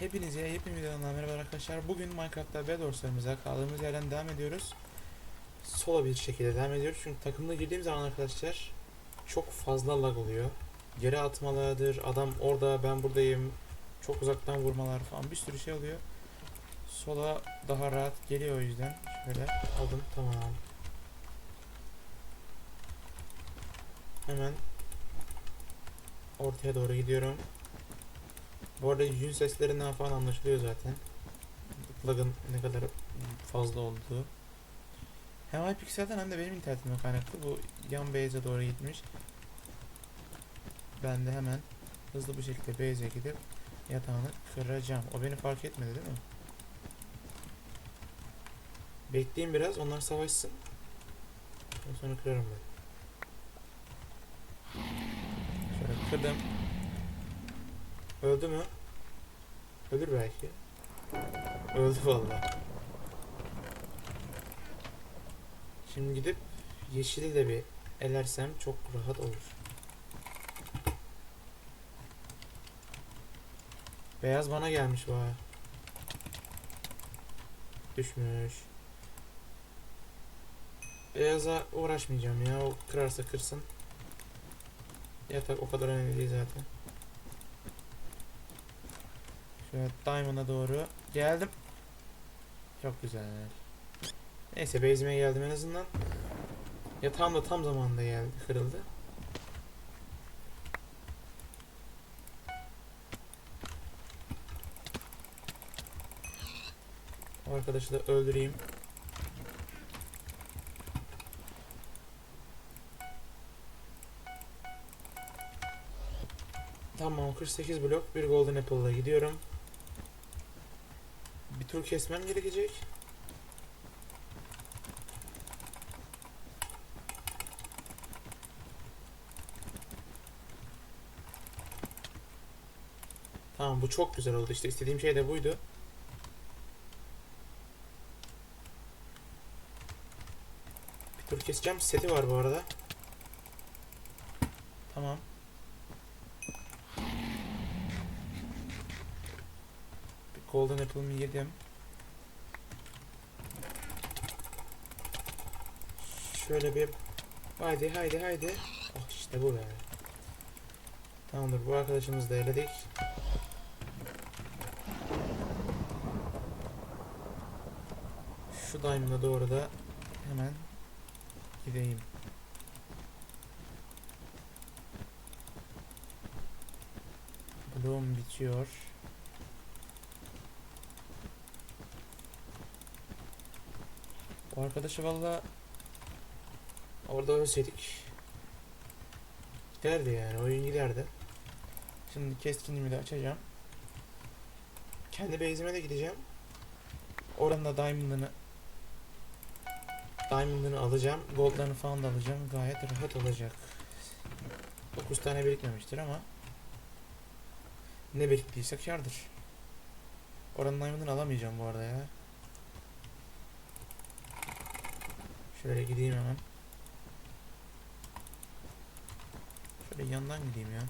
Hepinize hepim videolarından merhaba arkadaşlar. Bugün Minecraft'ta Bedwars'larımıza kaldığımız yerden devam ediyoruz. Solo bir şekilde devam ediyoruz. Çünkü takımda girdiğim zaman arkadaşlar çok fazla lag oluyor. Geri atmalardır, adam orada ben buradayım, çok uzaktan vurmalar falan bir sürü şey oluyor. Sola daha rahat geliyor o yüzden. Şöyle aldım tamam. Hemen ortaya doğru gidiyorum. Bu arada yün seslerinden falan anlaşılıyor zaten. Lag'ın ne kadar fazla olduğu. Hem iPixel'den hem de benim internetimden kaynaklı. Bu yan base'e doğru gitmiş. Ben de hemen hızlı bir şekilde base'e gidip yatağını kıracağım. O beni fark etmedi değil mi? Bekleyin biraz onlar savaşsın. Ondan sonra kırarım ben. Şöyle kırdım. Öldü mü? Ölür belki. Öldü vallahi. Şimdi gidip yeşili de bir elersem çok rahat olur. Beyaz bana gelmiş var. Düşmüş. Beyaza uğraşmayacağım ya. O kırarsa kırsın. Yatak o kadar önemli değil zaten. Şöyle Diamond'a doğru geldim. Çok güzel. Neyse base'ime geldim en azından. Yatağım da tam zamanında geldi, kırıldı. O arkadaşı da öldüreyim. Tamam 48 blok bir golden apple'la gidiyorum. Bir tur kesmem gerekecek. Tamam bu çok güzel oldu işte istediğim şey de buydu. Bir tur keseceğim seti var bu arada. Tamam. Golden apple'ımı yedim. Şöyle bir haydi haydi haydi. Oh işte bu be. Tamamdır bu arkadaşımızı da eledik. Şu diamond'a doğru da hemen gideyim. Bloom bitiyor. O arkadaşı valla orada ölseydik giderdi yani oyun giderdi. Şimdi keskinliğimi de açacağım. Kendi base'ime de gideceğim. Oranın da diamond'ını diamond'ını alacağım. Gold'larını falan da alacağım. Gayet rahat olacak. 9 tane birikmemiştir ama ne biriktiyse kardır. Oranın diamond'ını alamayacağım bu arada ya. Şöyle gideyim hemen. Şöyle yandan gideyim ya.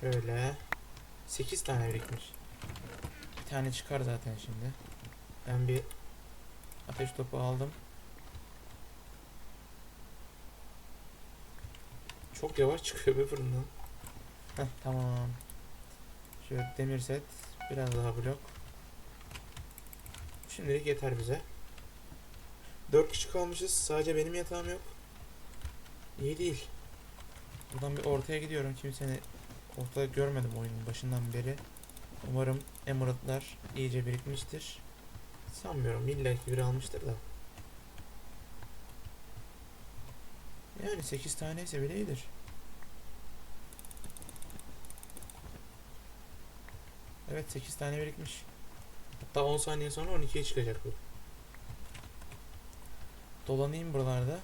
Şöyle 8 tane birikmiş. Bir tane çıkar zaten şimdi. Ben bir ateş topu aldım. Çok yavaş çıkıyor be fırından. Heh, tamam. Şöyle demir set. Biraz daha blok. Şimdilik yeter bize. 4 kişi kalmışız. Sadece benim yatağım yok. İyi değil. Buradan bir ortaya gidiyorum. Kimseni ortada görmedim oyunun başından beri. Umarım emeraldlar iyice birikmiştir. Sanmıyorum. İlla ki biri almıştır da. Yani 8 tane ise bile iyidir. Evet 8 tane birikmiş. Hatta 10 saniye sonra 12'ye çıkacak bu. Dolanayım buralarda.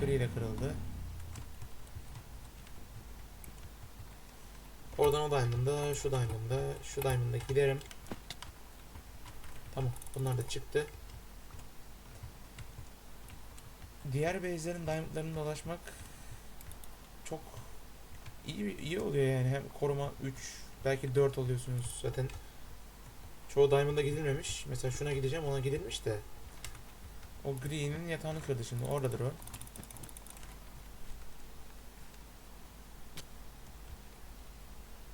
Gri de kırıldı. Oradan o diamond'a, şu diamond'a, şu diamond'a giderim. Tamam, bunlar da çıktı. Diğer base'lerin diamond'larına dolaşmak çok iyi iyi oluyor yani hem koruma 3 belki 4 oluyorsunuz zaten. Çoğu diamond'a gidilmemiş. Mesela şuna gideceğim ona gidilmiş de. O gri'nin yatağını kırdı şimdi. Oradadır o.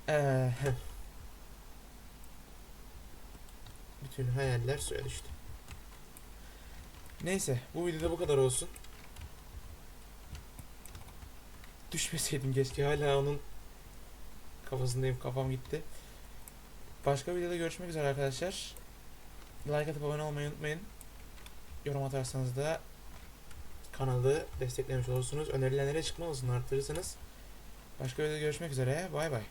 Eee, bütün hayaller suya düştü. Neyse bu videoda bu kadar olsun. Düşmeseydim keşke hala onun kafasındayım kafam gitti. Başka videoda görüşmek üzere arkadaşlar. Like atıp abone olmayı unutmayın. Yorum atarsanız da kanalı desteklemiş olursunuz. Önerilenlere çıkma olsun arttırırsanız. Başka videoda görüşmek üzere. Bay bay.